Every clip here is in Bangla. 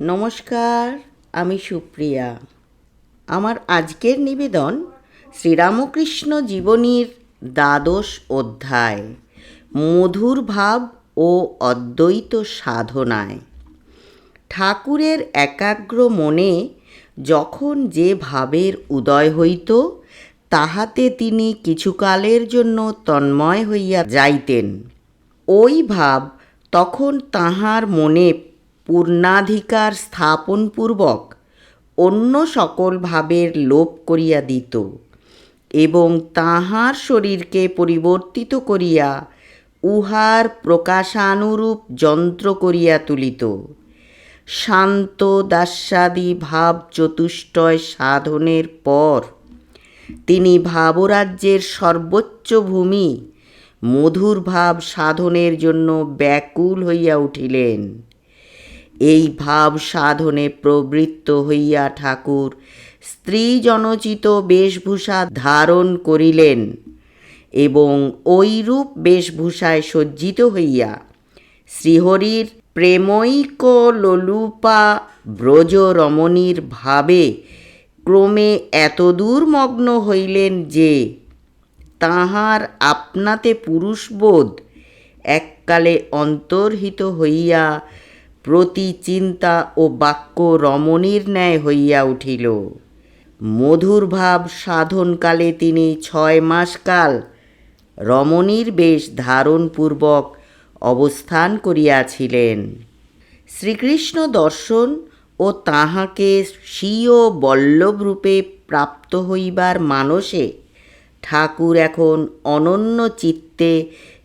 নমস্কার, আমি সুপ্রিয়া। আমার আজকের নিবেদন শ্রীরামকৃষ্ণ জীবনীর দ্বাদশ অধ্যায়, মধুর ভাব ও অদ্বৈত সাধনায়। ঠাকুরের একাগ্র মনে যখন যে ভাবের উদয় হইত, তাহাতে তিনি কিছুকালের জন্য তন্ময় হইয়া যাইতেন। ওই ভাব তখন তাহার মনে পূর্ণাধিকার স্থাপনপূর্বক অন্য সকল ভাবের লোপ করিয়া দিত এবং তাহার শরীরকে পরিবর্তিত করিয়া উহার প্রকাশানুরূপ যন্ত্র করিয়া তুলিত। শান্ত দাস্যাদি ভাব চতুষ্টয় সাধনের পর তিনি ভাবরাজ্যের সর্বোচ্চ ভূমি মধুর ভাব সাধনের জন্য ব্যাকুল হইয়া উঠিলেন। এই ভাব সাধনে প্রবৃত্ত হইয়া ঠাকুর স্ত্রী জনচিত বেশভূষা ধারণ করিলেন এবং ঐরূপ বেশভূষায় সজ্জিত হইয়া শ্রীহরির প্রেমৈক লোলুপা ব্রজ রমণীর ভাবে ক্রমে এতদূর মগ্ন হইলেন যে তাহার আপনাতে পুরুষবোধ এককালে অন্তর্হিত হইয়া প্রতি চিন্তা ও বাক্য রমণীর ন্যায় হইয়া উঠিল। মধুর ভাব সাধনকালে তিনি ছয় মাস কাল রমণীর বেশ ধারণপূর্বক অবস্থান করিয়াছিলেন। শ্রীকৃষ্ণ দর্শন ও তাহাকে স্বীয় বল্লভরূপে প্রাপ্ত হইবার মানসে ঠাকুর এখন অনন্য চিত্তে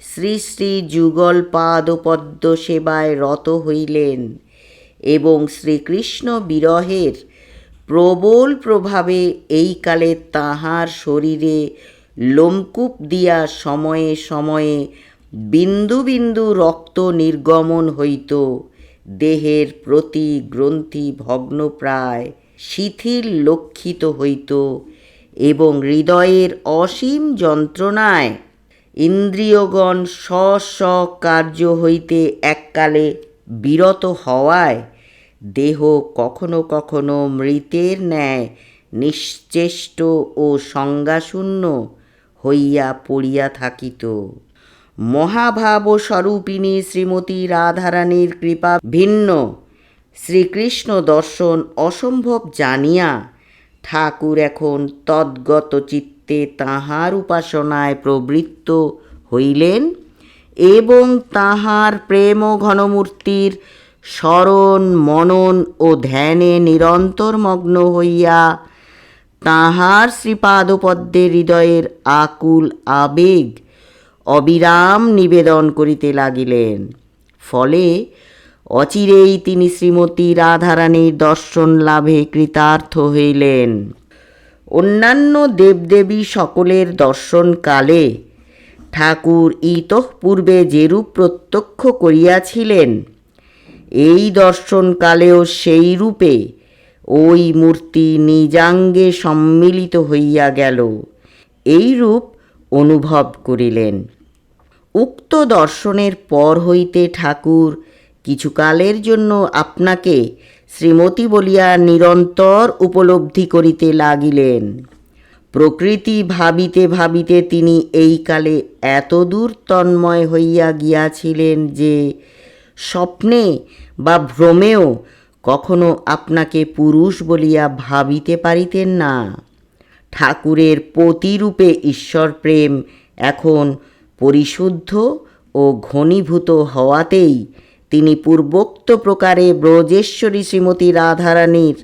শ্রী শ্রী যুগল পাদপদ্ম সেবায় রত হইলেন এবং শ্রীকৃষ্ণ বিরহের প্রবল প্রভাবে এই কালে তাহার শরীরে লোমকূপ দিয়া সময়ে সময়ে বিন্দু বিন্দু রক্ত নির্গমন হইত, দেহের প্রতি গ্রন্থি ভগ্নপ্রায় শিথিল লক্ষিত হইত এবং হৃদয়ের অসীম যন্ত্রণায় ইন্দ্রিয়গণ স্ব স্ব কার্য হইতে এককালে বিরত হওয়ায় দেহ কখনো কখনো মৃতের ন্যায় নিশ্চেষ্ট ও সংজ্ঞাশূন্য হইয়া পড়িয়া থাকিত। মহাভাব স্বরূপিণী শ্রীমতী রাধারানীর কৃপা ভিন্ন। শ্রীকৃষ্ণ দর্শন অসম্ভব জানিয়া ঠাকুর এখন তদ্গত চিত্তে তাহার উপাসনায় প্রবৃত্ত হইলেন এবং তাহার প্রেম ঘনমূর্তির স্মরণ, মনন ও ধ্যানে নিরন্তর মগ্ন হইয়া তাহার শ্রীপাদপদ্মে হৃদয়ের আকুল আবেগ, অবিরাম নিবেদন করিতে লাগিলেন। ফলে অচিরেই তিনি শ্রীমতী রাধারানীর দর্শন লাভে কৃতার্থ হইলেন। অন্যান্য দেবদেবী সকলের দর্শনকালে ঠাকুর ইতঃপূর্বে যেরূপ প্রত্যক্ষ করিয়াছিলেন, এই দর্শনকালেও সেই রূপে ওই মূর্তি নিজাঙ্গে সম্মিলিত হইয়া গেল। এই রূপ অনুভব করিলেন। উক্ত দর্শনের পর হইতে ঠাকুর কিছুকালের জন্য আপনাকে শ্রীমতী বলিয়া নিরন্তর উপলব্ধি করিতে লাগিলেন। প্রকৃতি ভাবিতে ভাবিতে তিনি এই কালে এতদূর তন্ময় হইয়া গিয়াছিলেন যে স্বপ্নে বা ভ্রমেও কখনো আপনাকে পুরুষ বলিয়া ভাবিতে পারিতেন না। ঠাকুরের প্রতিরূপে ঈশ্বর প্রেম এখন পরিশুদ্ধ ও ঘনীভূত হওয়াতেই তিনি পূর্বোক্ত প্রকারে ব্রজেশ্বরী শ্রীমতী রাধারানীর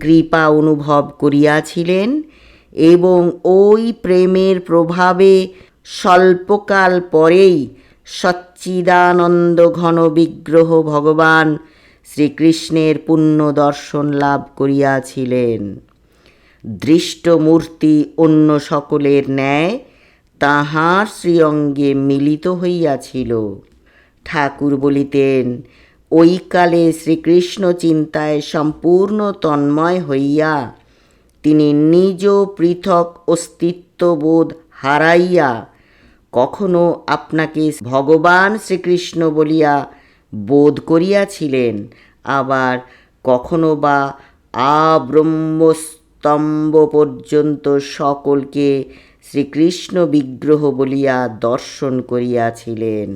কৃপা অনুভব করিয়াছিলেন এবং ওই প্রেমের প্রভাবে স্বল্পকাল পরেই সচ্চিদানন্দ ঘন বিগ্রহ ভগবান শ্রীকৃষ্ণের পুণ্য দর্শন লাভ করিয়াছিলেন। দৃষ্টমূর্তি অন্য সকলের ন্যায় তাহার শ্রীঅঙ্গে মিলিত হইয়াছিল। ঠাকুর বলিতেন, ওই কালে শ্রীকৃষ্ণ চিন্তায় সম্পূর্ণ তন্ময় হইয়া, তিনি নিজ পৃথক অস্তিত্ববোধ হারাইয়া, কখনো আপনাকে ভগবান শ্রীকৃষ্ণ বলিয়া বোধ করিয়াছিলেন, আবার কখনো বা আব্রহ্মস্তম্ভ পর্যন্ত সকলকে শ্রীকৃষ্ণ বিগ্রহ বলিয়া দর্শন করিয়াছিলেন।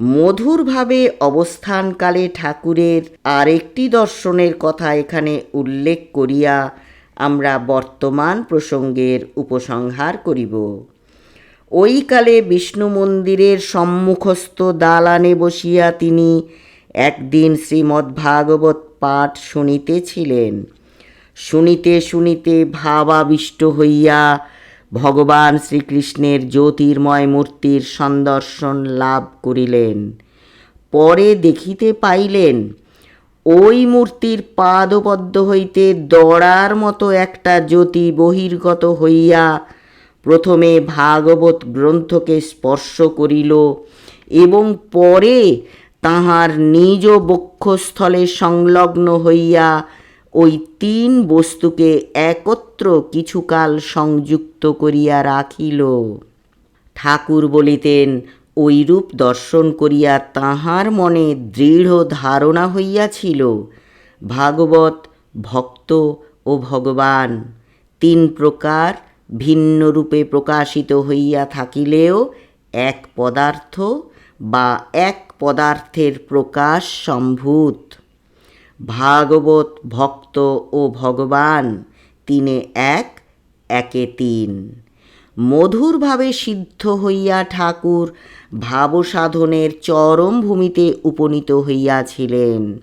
মধুরভাবে অবস্থানকালে ঠাকুরের আরেকটি দর্শনের কথা এখানে উল্লেখ করিয়া আমরা বর্তমান প্রসঙ্গের উপসংহার করিব। ওই কালে বিষ্ণু মন্দিরের সম্মুখস্থ দালানে বসিয়া তিনি একদিন শ্রীমদ্ভাগবত পাঠ শুনিতেছিলেন। শুনিতে শুনিতে ভাবাবিষ্ট হইয়া ভগবান শ্রীকৃষ্ণের জ্যোতির্ময় মূর্তির সন্দর্শন লাভ করিলেন। পরে দেখিতে পাইলেন, ওই মূর্তির পাদপদ্ম হইতে দড়ার মতো একটা জ্যোতি বহির্গত হইয়া প্রথমে ভাগবত গ্রন্থকে স্পর্শ করিল এবং পরে তাহার নিজ বক্ষস্থলে সংলগ্ন হইয়া ওই তিন বস্তুকে একত্র কিছুকাল সংযুক্ত করিয়া রাখিল। ঠাকুর বলিতেন ঐরূপ দর্শন করিয়া তাহার মনে দৃঢ় ধারণা হইয়াছিল। ভাগবত, ভক্ত ও ভগবান তিন প্রকার ভিন্ন রূপে প্রকাশিত হইয়া থাকিলেও এক পদার্থ বা এক পদার্থের প্রকাশ সম্ভূত। ভাগবত ভক্ত ও ভগবান তিনে এক, একে তিন। মধুরভাবে সিদ্ধ হইয়া ঠাকুর ভাবসাধনের চরম ভূমিতে উপনীত হইয়াছিলেন।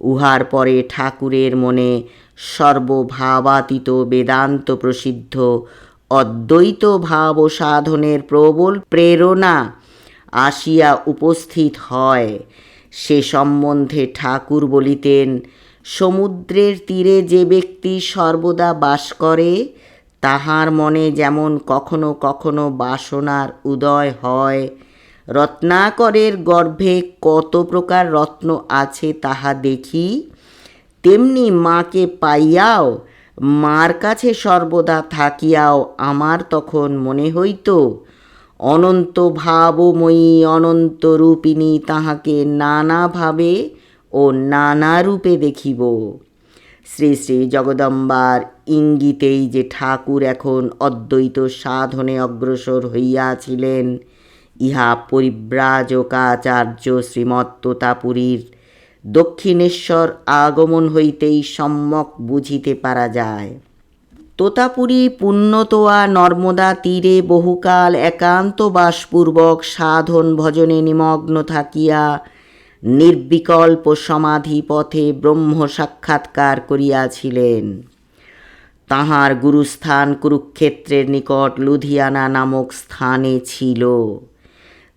উহার পরে ঠাকুরের মনে সর্বভাবাতীত বেদান্ত প্রসিদ্ধ অদ্বৈত ভাব সাধনের প্রবল প্রেরণা আসিয়া উপস্থিত হয়। সে সম্বন্ধে ঠাকুর বলিতেন, সমুদ্রের তীরে যে ব্যক্তি সর্বদা বাস করে, তাহার মনে যেমন কখনো কখনো বাসনার উদয় হয়। রত্নাকরের গর্ভে কত প্রকার রত্ন আছে তাহা দেখি, তেমনি মাকে পাইয়াও, মার কাছে সর্বদা থাকিয়াও আমার তখন মনে হইত অনন্ত ভাবময়ী অনন্ত রূপিণী তাহাকে নানাভাবে ও নানা রূপে দেখিব। শ্রী শ্রী জগদম্বার ইঙ্গিতেই যে ঠাকুর এখন অদ্বৈত সাধনে অগ্রসর হইয়াছিলেন, ইহা পরিব্রাজকাচার্য শ্রীমত্ততাপুরীর দক্ষিণেশ্বর আগমন হইতেই সম্যক বুঝিতে পারা যায়। তোতাপুরী, পুণ্যতোয়া, নর্মদা তীরে বহুকাল একান্তবাসপূর্বক সাধন ভজনে নিমগ্ন থাকিয়া নির্বিকল্প সমাধি পথে ব্রহ্ম সাক্ষাৎকার করিয়াছিলেন। তাহার গুরুস্থান কুরুক্ষেত্রের নিকট লুধিয়ানা নামক স্থানে ছিল।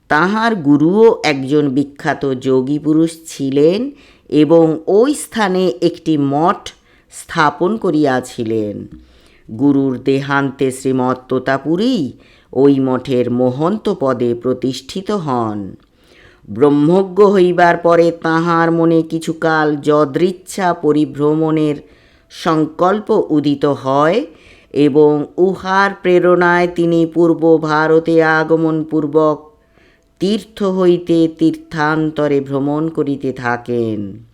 তাহার গুরুও একজন বিখ্যাত যোগী পুরুষ ছিলেন এবং ওই স্থানে একটি মঠ স্থাপন করিয়াছিলেন। গুরুর দেহান্তে শ্রীমৎ তোতাপুরী ওই মঠের মহন্ত পদে প্রতিষ্ঠিত হন। ব্রহ্মজ্ঞ হইবার পরে তাহার মনে কিছুকাল যদৃচ্ছা পরিভ্রমণের সংকল্প উদিত হয় এবং উহার প্রেরণায় তিনি পূর্ব ভারতে আগমনপূর্বক তীর্থ হইতে তীর্থান্তরে ভ্রমণ করিতে থাকেন।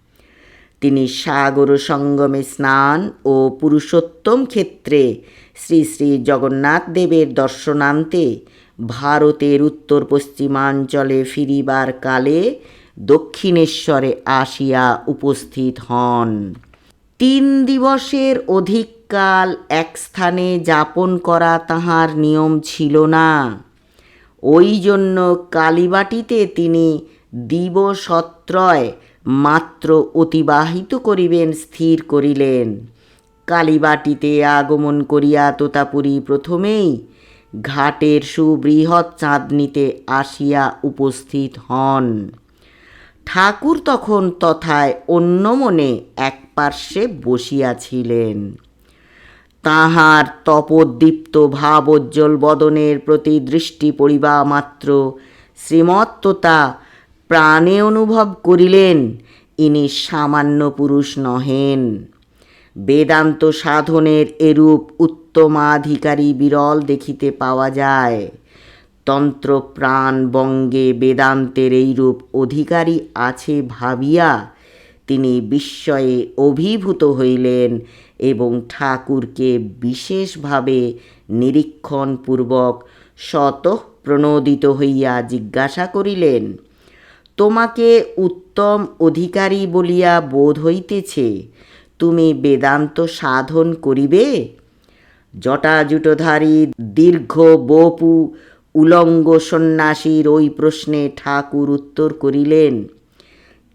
তিনি সাগর সঙ্গমে স্নান ও পুরুষোত্তম ক্ষেত্রে শ্রী শ্রী জগন্নাথ দেবের দর্শনান্তে ভারতের উত্তর পশ্চিমাঞ্চলে ফিরিবার কালে দক্ষিণেশ্বরে আসিয়া উপস্থিত হন। তিন দিবসের অধিক কাল এক স্থানে যাপন করা তাহার নিয়ম ছিল না। ওই জন্য কালীবাটিতে তিনি দিবসত্রয় মাত্র অতিবাহিত করিবেন, স্থির করিলেন। কালীবাটিতে আগমন করিয়া তোতাপুরী প্রথমেই ঘাটের সুবৃহৎ চাঁদনিতে আসিয়া উপস্থিত হন। ঠাকুর তখন তথায় অন্য মনে এক পার্শ্বে বসিয়াছিলেন। তাহার তপোদ্দীপ্ত ভাবোজ্জ্বল বদনের প্রতি দৃষ্টি পড়িবা মাত্র শ্রীমত্ততা প্রাণে অনুভব করিলেন, ইনি সামান্য পুরুষ নহেন। বেদান্ত সাধনের এরূপ উত্তমাধিকারী বিরল দেখিতে পাওয়া যায়। তন্ত্র প্রাণ বঙ্গে বেদান্তের এইরূপ অধিকারী আছে ভাবিয়া তিনি বিস্ময়ে অভিভূত হইলেন এবং ঠাকুরকে বিশেষভাবে নিরীক্ষণপূর্বক স্বতঃ প্রণোদিত হইয়া জিজ্ঞাসা করিলেন তোমাকে উত্তম অধিকারী বলিয়া বোধ হইতেছে, তুমি বেদান্ত সাধন করিবে? জটাজুটধারী দীর্ঘ বপু উলঙ্গ সন্ন্যাসীর ওই প্রশ্নে ঠাকুর উত্তর করিলেন,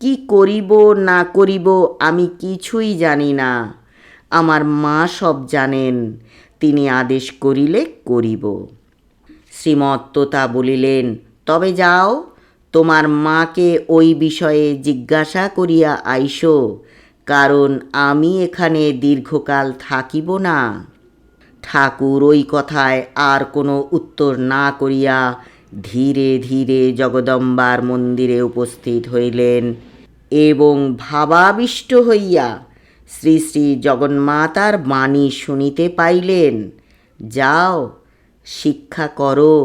কি করিব না করিব আমি কিছুই জানি না, আমার মা সব জানেন, তিনি আদেশ করিলে করিব। শ্রীমত্ততা বলিলেন, তবে যাও। তোমার মাকে ওই বিষয়ে জিজ্ঞাসা করিয়া আইসো, কারণ আমি এখানে দীর্ঘকাল থাকিব না। ঠাকুর ওই কথায় আর কোনো উত্তর না করিয়া ধীরে ধীরে জগদম্বার মন্দিরে উপস্থিত হইলেন এবং ভাবাবিষ্ট হইয়া শ্রী শ্রী জগন্মাতার বাণী শুনিতে পাইলেন, যাও, শিক্ষা করো।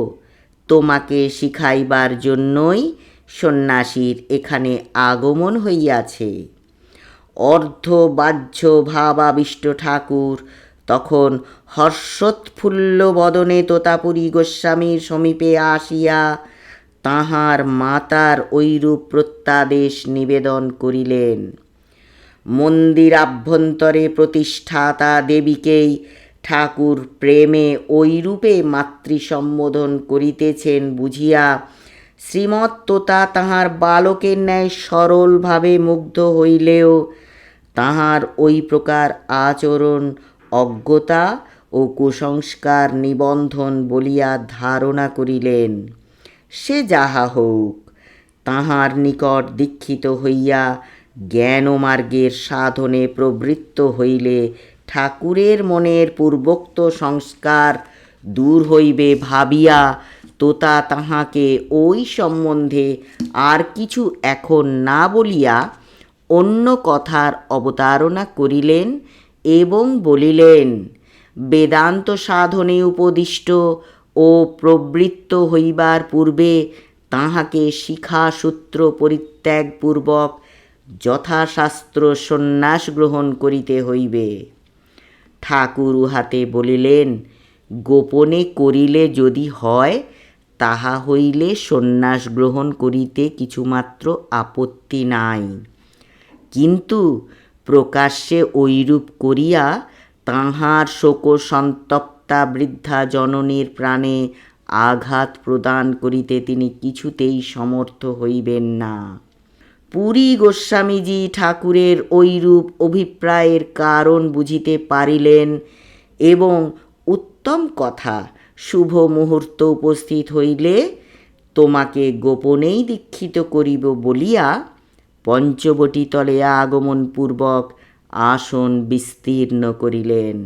তোমাকে শিখাইবার জন্যই সন্ন্যাসীর এখানে আগমন হইয়াছে। অর্ধবাহ্য ভাবাবিষ্ট ঠাকুর, তখন হর্ষোৎফুল্ল বদনে তোতাপুরী গোস্বামীর সমীপে আসিয়া তাহার মাতার ঐরূপ প্রত্যাদেশ নিবেদন করিলেন। মন্দির আভ্যন্তরে প্রতিষ্ঠাতা দেবীকেই ঠাকুর প্রেমে ঐরূপে মাতৃ সম্বোধন করিতেছেন বুঝিয়া শ্রীমত্ততা তাহার বালকের ন্যায় সরলভাবে মুগ্ধ হইলেও তাহার ওই প্রকার আচরণ, অজ্ঞতা ও কুসংস্কার নিবন্ধন বলিয়া ধারণা করিলেন। সে যাহা হোক, তাহার নিকট দীক্ষিত হইয়া জ্ঞানমার্গের সাধনে প্রবৃত্ত হইলে ঠাকুরের মনের পূর্বোক্ত সংস্কার দূর হইবে ভাবিয়া, তোতা তাহাকে ওই সম্বন্ধে আর কিছু এখন না বলিয়া অন্য কথার অবতারণা করিলেন এবং বলিলেন, বেদান্ত সাধনে উপদিষ্ট ও প্রবৃত্ত হইবার পূর্বে তাহাকে শিখাসূত্র পরিত্যাগপূর্বক যথাশাস্ত্র সন্ন্যাস গ্রহণ করিতে হইবে। ঠাকুর উহাতে বলিলেন, গোপনে করিলে যদি হয়, তাহা হইলে সন্ন্যাস গ্রহণ করিতে কিছুমাত্র আপত্তি নাই। কিন্তু প্রকাশ্যে ঐরূপ করিয়া তাঁহার শোক সন্তপ্তা বৃদ্ধা জননীর প্রাণে আঘাত প্রদান করিতে তিনি কিছুতেই সমর্থ হইবেন না। পুরী গোস্বামীজি ঠাকুরের ঐরূপ অভিপ্রায়ের কারণ বুঝিতে পারিলেন এবং উত্তম কথা শুভ মুহূর্ত উপস্থিত হইলে তোমাকে গোপনেই দীক্ষিত করিব বলিয়া পঞ্চবটী তলে আগমনপূর্বক আসন বিস্তীর্ণ করিলেন।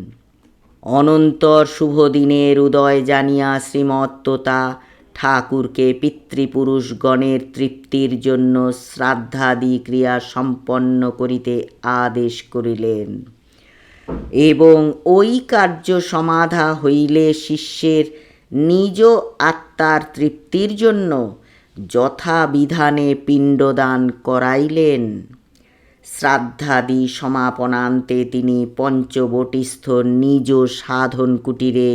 অনন্তর শুভদিনের উদয় জানিয়া শ্রীমত্ততা ঠাকুরকে পিতৃপুরুষগণের তৃপ্তির জন্য শ্রাদ্ধাদি ক্রিয়া সম্পন্ন করিতে আদেশ করিলেন। এবং ওই কার্য সমাধা হইলে শিষ্যের নিজ আত্মার তৃপ্তির জন্য যথাবিধানে পিণ্ডদান করাইলেন। শ্রাদ্ধাদি সমাপনান্তে তিনি পঞ্চবটিস্থ নিজ সাধন কুটিরে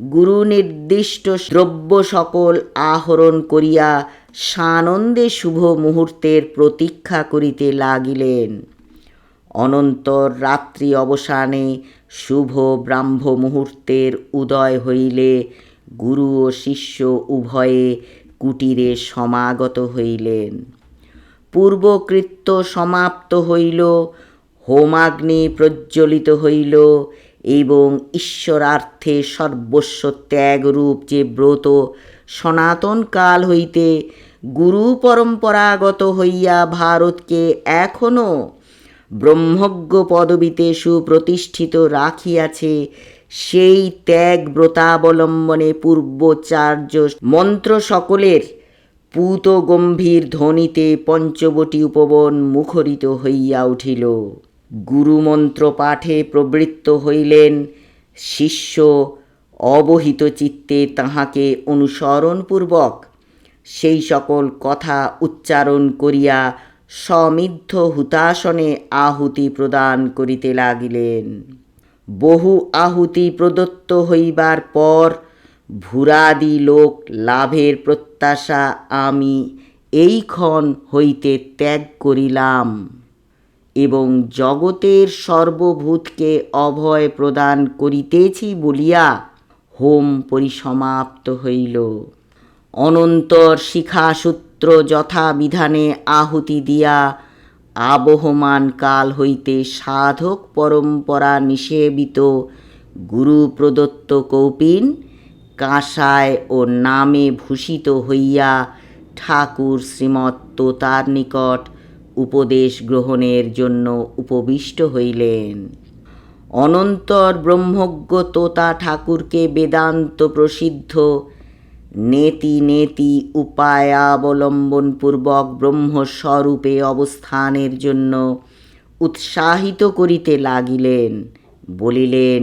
গুরু নির্দিষ্ট দ্রব্য সকল আহরণ করিয়া সানন্দে শুভ মুহূর্তের প্রতীক্ষা করিতে লাগিলেন। অনন্তর রাত্রি অবসানে শুভ ব্রাহ্ম মুহূর্তের উদয় হইলে গুরু ও শিষ্য উভয়ে কুটিরে সমাগত হইলেন। পূর্বকৃত্য সমাপ্ত হইল, হোমাগ্নি প্রজ্বলিত হইল এবং ঈশ্বরার্থে সর্বস্ব ত্যাগরূপ যে ব্রত সনাতন কাল হইতে গুরু পরম্পরাগত হইয়া ভারতকে এখনও ব্রহ্মজ্ঞ পদবিতে সুপ্রতিষ্ঠিত রাখিয়াছে, সেই ত্যাগ ব্রতাবলম্বনে পূর্বোচ্চার্য মন্ত্র সকলের পূত গম্ভীর ধ্বনিতে পঞ্চবটি উপবন মুখরিত হইয়া উঠিল। গুরুমন্ত্র পাঠে প্রবৃত্ত হইলেন, শিষ্য অবহিত চিত্তে তাহাকে অনুসরণপূর্বক সেই সকল কথা উচ্চারণ করিয়া সমিদ্ধ হুতাসনে আহুতি প্রদান করিতে লাগিলেন। বহু আহুতি প্রদত্ত হইবার পর ভূরাদি লোক লাভের প্রত্যাশা আমি এইক্ষণ হইতে ত্যাগ করিলাম। এবং জগতের সর্বভূতকে অভয় প্রদান করিতেছি বলিয়া হোম পরিসমাপ্ত হইল। অনন্তর শিখাসূত্র যথাবিধানে আহুতি দিয়া আবহমান কাল হইতে সাধক পরম্পরা নিষেবিত গুরু প্রদত্ত কৌপিন কাঁসায় ও নামে ভূষিত হইয়া ঠাকুর শ্রীমৎ তোতার নিকট উপদেশ গ্রহণের জন্য উপবিষ্ট হইলেন। অনন্তর ব্রহ্মজ্ঞ তোতা ঠাকুরকে বেদান্ত প্রসিদ্ধ নেতি নেতি উপায়াবলম্বনপূর্বক ব্রহ্মস্বরূপে অবস্থানের জন্য উৎসাহিত করিতে লাগিলেন। বলিলেন,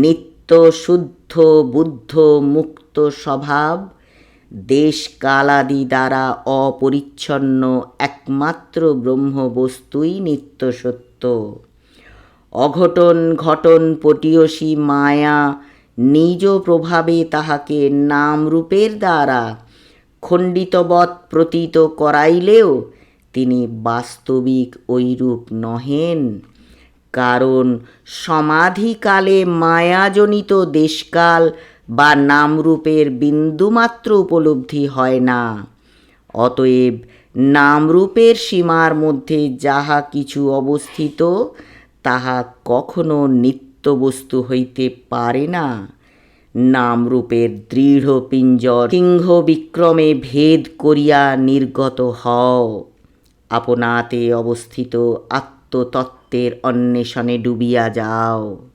নিত্য শুদ্ধ বুদ্ধ মুক্ত স্বভাব দেশ কালাদি দ্বারা অপরিচ্ছন্ন একমাত্র ব্রহ্মবস্তুই নিত্য সত্য। অঘটন ঘটন পটীয়সী মায়া নিজ প্রভাবে তাহাকে নামরূপের দ্বারা খণ্ডিতবৎ প্রতীত করাইলেও তিনি বাস্তবিক ঐরূপ নহেন। কারণ সমাধিকালে মায়াজনিত দেশকাল বা নামরূপের বিন্দুমাত্র উপলব্ধি হয় না। অতএব নামরূপের সীমার মধ্যে যাহা কিছু অবস্থিত, তাহা কখনো নিত্য বস্তু হইতে পারে না। নামরূপের দৃঢ় পিঞ্জর সিংহ বিক্রমে ভেদ করিয়া নির্গত হও। আপনাতে অবস্থিত আত্মতত্ত্বের অন্বেষণে ডুবিয়া যাও।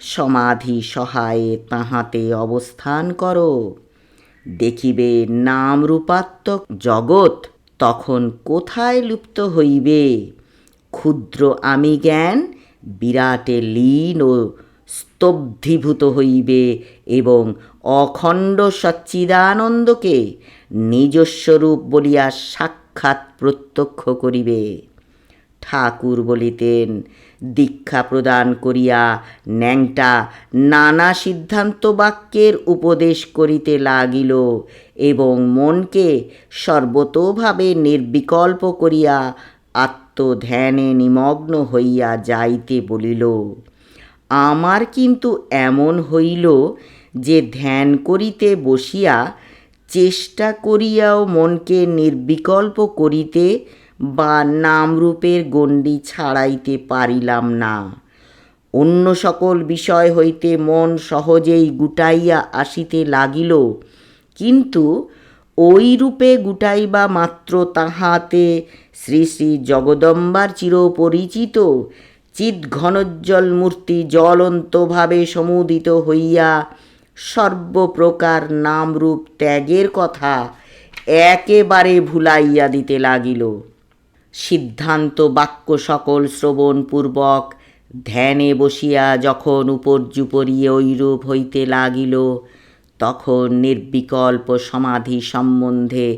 সমাধি সহায়ে তাহাতে অবস্থান করো। দেখিবে নামরূপাত্মক জগৎ তখন কোথায় লুপ্ত হইবে? ক্ষুদ্র আমি জ্ঞান, বিরাটে লীন ও স্তব্ধীভূত হইবে এবং অখণ্ড সচ্চিদানন্দকে নিজস্বরূপ বলিয়া সাক্ষাৎ প্রত্যক্ষ করিবে। ঠাকুর বলিতেন দীক্ষা প্রদান করিয়া ন্যাংটা নানা সিদ্ধান্ত বাক্যের উপদেশ করিতে লাগিল এবং মনকে সর্বতোভাবে নির্বিকল্প করিয়া আত্মধ্যানে নিমগ্ন হইয়া যাইতে বলিল, আমার কিন্তু এমন হইল যে ধ্যান করিতে বসিয়া চেষ্টা করিয়াও মনকে নির্বিকল্প করিতে বা নামরূপের গণ্ডি ছাড়াইতে পারিলাম না। অন্য সকল বিষয় হইতে মন সহজেই গুটাইয়া আসিতে লাগিল, কিন্তু ওই রূপে গুটাইবা মাত্র তাহাতে শ্রী শ্রী জগদম্বার চিরপরিচিত চিৎ ঘনোজ্জ্বল মূর্তি জ্বলন্তভাবে সমুদিত হইয়া সর্বপ্রকার নামরূপ ত্যাগের কথা একেবারে ভুলাইয়া দিতে লাগিল। সিদ্ধান্ত বাক্য সকল শ্রবণপূর্বক ধ্যানে বসিয়া যখন উপর্যুপরিয়ে ঐরূপ হইতে লাগিল, তখন নির্বিকল্প সমাধি সম্বন্ধে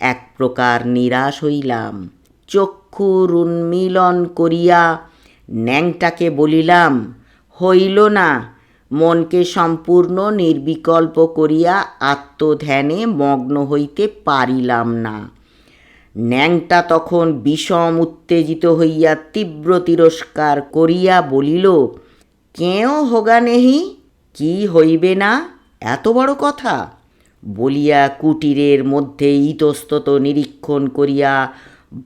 এক প্রকার নিরাশ হইলাম। চক্ষুর উন্মিলন করিয়া ন্যাংটাকে বলিলাম, হইল না, মনকে সম্পূর্ণ নির্বিকল্প করিয়া আত্মধ্যানে মগ্ন হইতে পারিলাম না। ন্যাংটা তখন বিষম উত্তেজিত হইয়া তীব্র তিরস্কার করিয়া বলিল, কেও হোগা নেহি? কি হইবে না? এত বড় কথা? বলিয়া কুটিরের মধ্যে ইতস্তত নিরীক্ষণ করিয়া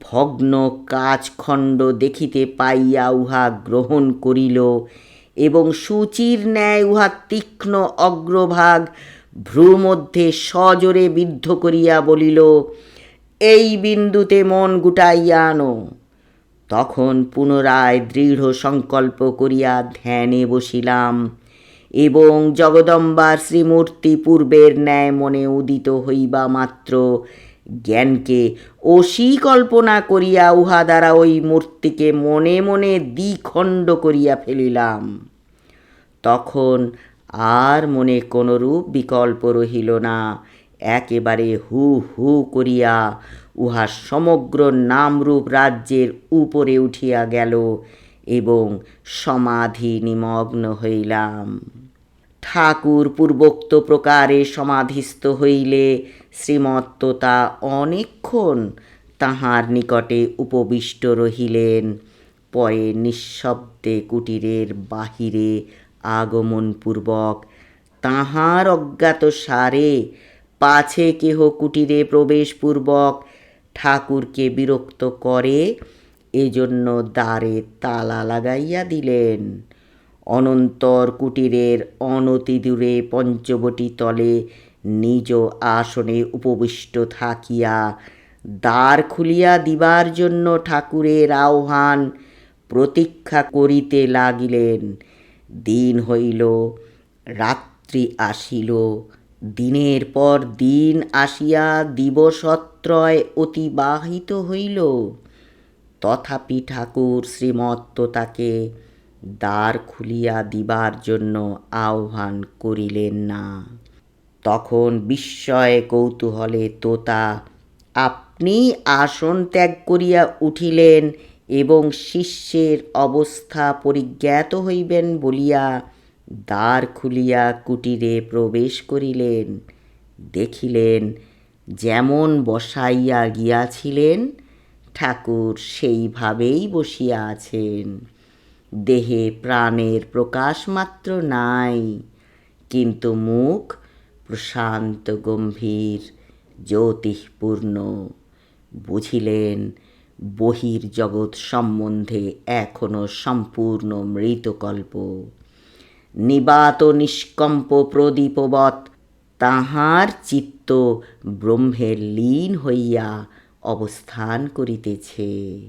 ভগ্ন কাজখণ্ড দেখিতে পাইয়া উহা গ্রহণ করিল এবং সূচির ন্যায় উহা তীক্ষ্ণ অগ্রভাগ ভ্রু মধ্যে সজোরে বিদ্ধ করিয়া বলিল এই বিন্দুতে মন গুটাইয়া আনো। তখন পুনরায় দৃঢ় সংকল্প করিয়া ধ্যানে বসিলাম এবং জগদম্বার শ্রীমূর্তি পূর্বের ন্যায় মনে উদিত হইবা মাত্র। জ্ঞানকে অসি কল্পনা করিয়া উহা দ্বারা ওই মূর্তিকে মনে মনে দ্বিখণ্ড করিয়া ফেলিলাম। তখন আর মনে কোনরূপ বিকল্প রহিল না। একেবারে হু হু করিয়া উহা সমগ্র নামরূপ রাজ্যের উপরে উঠিয়া গেল এবং সমাধি নিমগ্ন হইলাম। ঠাকুর পূর্বোক্ত প্রকারে সমাধিস্থ হইলে শ্রীমত্ততা অনেকক্ষণ তাহার নিকটে উপবিষ্ট রহিলেন। পরে নিঃশব্দে কুটিরের বাহিরে আগমনপূর্বক তাহার অজ্ঞাত সারে পাছে কেহ কুটিরে প্রবেশপূর্বক ঠাকুরকে বিরক্ত করে, এজন্য দ্বারে তালা লাগাইয়া দিলেন। অনন্তর কুটিরের অনতি দূরে পঞ্চবটি তলে নিজ আসনে উপবিষ্ট থাকিয়া দ্বার খুলিয়া দিবার জন্য ঠাকুরের আহ্বান প্রতীক্ষা করিতে লাগিলেন। দিন হইল, রাত্রি আসিল দিনের পর দিন আসিয়া দিবসত্রয় অতিবাহিত হইল। তথাপি ঠাকুর শ্রীমত্ত তাকে দ্বার খুলিয়া দিবার জন্য আহ্বান করিলেন না। তখন বিস্ময়ে কৌতূহলে তোতা আপনি আসন ত্যাগ করিয়া উঠিলেন এবং শিষ্যের অবস্থা পরিজ্ঞাত হইবেন বলিয়া দ্বার খুলিয়া কুটিরে প্রবেশ করিলেন, দেখিলেন যেমন বসাইয়া গিয়াছিলেন, ঠাকুর সেইভাবেই বসিয়া আছেন। দেহে প্রাণের প্রকাশ মাত্র নাই, কিন্তু মুখ প্রশান্ত গম্ভীর জ্যোতিষপূর্ণ বুঝিলেন বহির জগৎ সম্বন্ধে এখনও সম্পূর্ণ মৃতকল্প। নিবাত নিষ্কম্প প্রদীপবৎ, তাহার চিত্ত ব্রহ্মের লীন হইয়া অবস্থান করিতেছে।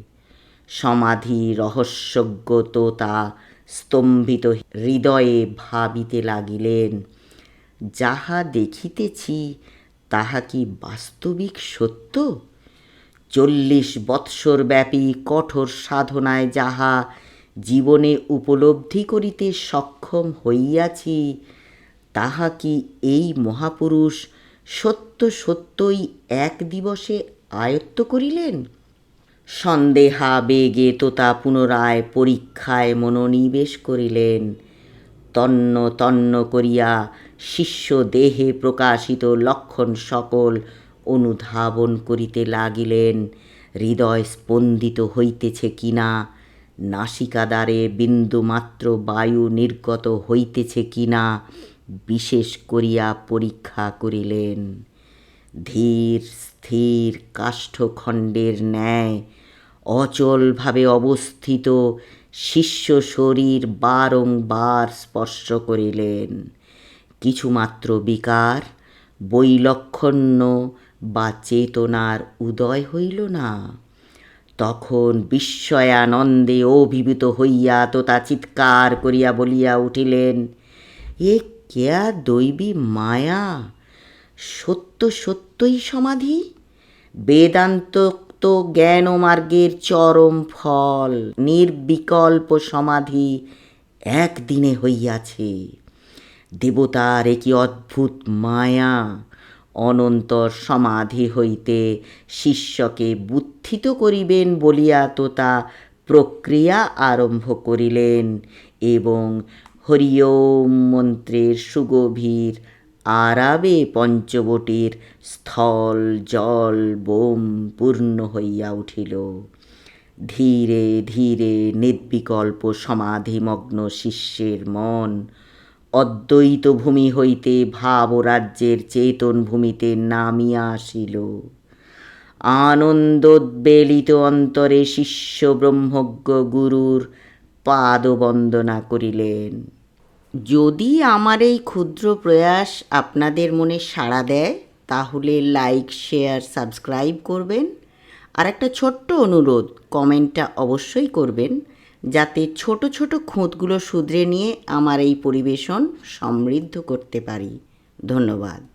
সমাধি রহস্যজ্ঞ তোতা স্তম্ভিত হৃদয়ে ভাবিতে লাগিলেন, যাহা দেখিতেছি, তাহা কি বাস্তবিক সত্য? চল্লিশ বৎসর ব্যাপী কঠোর সাধনায় যাহা জীবনে উপলব্ধি করিতে সক্ষম হইয়াছি, তাহা কি এই মহাপুরুষ সত্য সত্যই এক দিবসে আয়ত্ত করিলেন? সন্দেহাবেগে তোতা পুনরায় পরীক্ষায় মনোনিবেশ করিলেন। তন্ন তন্ন করিয়া শিষ্য দেহে প্রকাশিত লক্ষণ সকল অনুধাবন করিতে লাগিলেন। হৃদয় স্পন্দিত হইতেছে কিনা নাসিকাদ্বারে বিন্দুমাত্র বায়ু নির্গত হইতেছে কিনা বিশেষ করিয়া পরীক্ষা করিলেন। ধীর, স্থির কাষ্ঠখণ্ডের ন্যায় অচলভাবে অবস্থিত শিষ্য শরীর বারংবার স্পর্শ করিলেন। কিছুমাত্র বিকার, বৈলক্ষণ্য বা চেতনার উদয় হইল না। তখন বিস্ময়ানন্দে অভিভূত হইয়া তোতা চিৎকার করিয়া বলিয়া উঠিলেন, এ কেয়া দৈবী মায়া? সত্য সত্যই সমাধি? বেদান্ত তো জ্ঞান মার্গের চরম ফল, নির্বিকল্প সমাধি একদিনে হইয়াছে। দেবতার একই অদ্ভুত মায়া! অনন্তর সমাধি হইতে শিষ্যকে বুদ্ধিত করিবেন বলিয়া তোতা প্রক্রিয়া আরম্ভ করিলেন এবং হরিওম মন্ত্রের সুগভীর আরাবে পঞ্চবটির স্থল, জল বোম পূর্ণ হইয়া উঠিল। ধীরে ধীরে নির্বিকল্প সমাধিমগ্ন শিষ্যের মন অদ্বৈত ভূমি হইতে ভাবরাজ্যের চেতন ভূমিতে নামিয়া আসিল। আনন্দোদ্বেলিত অন্তরে শিষ্য ব্রহ্মজ্ঞ গুরুর পাদবন্দনা করিলেন। যদি আমার এই ক্ষুদ্র প্রয়াস আপনাদের মনে সাড়া দেয়, তাহলে লাইক শেয়ার সাবস্ক্রাইব করবেন। আর একটা ছোট্ট অনুরোধ কমেন্টটা অবশ্যই করবেন। যাতে ছোট ছোট খুঁতগুলো শুধরে নিয়ে আমার এই পরিবেশন সমৃদ্ধ করতে পারি। ধন্যবাদ।